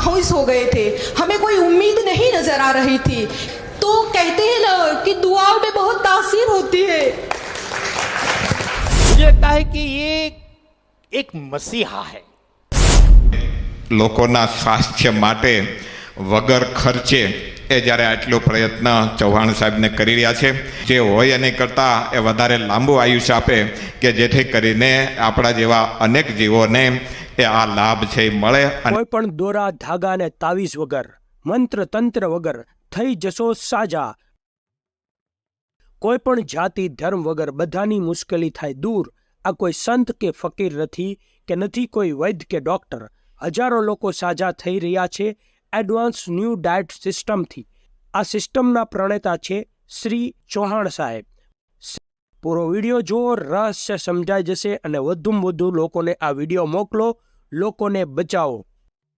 बेहोश हो गए थे हमें कोई उम्मीद नहीं नजर आ रही थी तो कहते हैं ना कि दुआओं में बहुत तासीर होती है मुझे लगता है कि ये एक मसीहा है લોકોના સ્વાસ્થ્ય માટે વગર ખર્ચે એ જ્યારે આટલો પ્રયત્ન ચૌહાણ સાહેબને કરી રહ્યા છે જે હોય એની કરતાં એ વધારે લાંબુ આયુષ્ય આપે કે જેથી કરીને આપણા જેવા અનેક જીવોને એ આ લાભ છે, એ મળે કોઈ પણ દોરા, ધાગા અને તાવીજ વગર મંત્ર તંત્ર વગર થઈ જશો સાજા. કોઈ પણ જાતિ, ધર્મ વગર બધાની મુશ્કેલી થાય દૂર. આ કોઈ સંત કે ફકીર નથી કે નથી કોઈ વૈદ્ય કે ડોક્ટર. હજારો લોકો સાજા થઈ રહ્યા છે એડવાન્સ ન્યૂ ડાયટ સિસ્ટમથી. આ સિસ્ટમના પ્રણેતા છે શ્રી ચૌહાણ સાહેબ. પૂરો વીડિયો જુઓ, રહસ્ય સમજાઈ જશે અને વધુમાં વધુ લોકોને આ વીડિયો મોકલો, લોકોને બચાવો.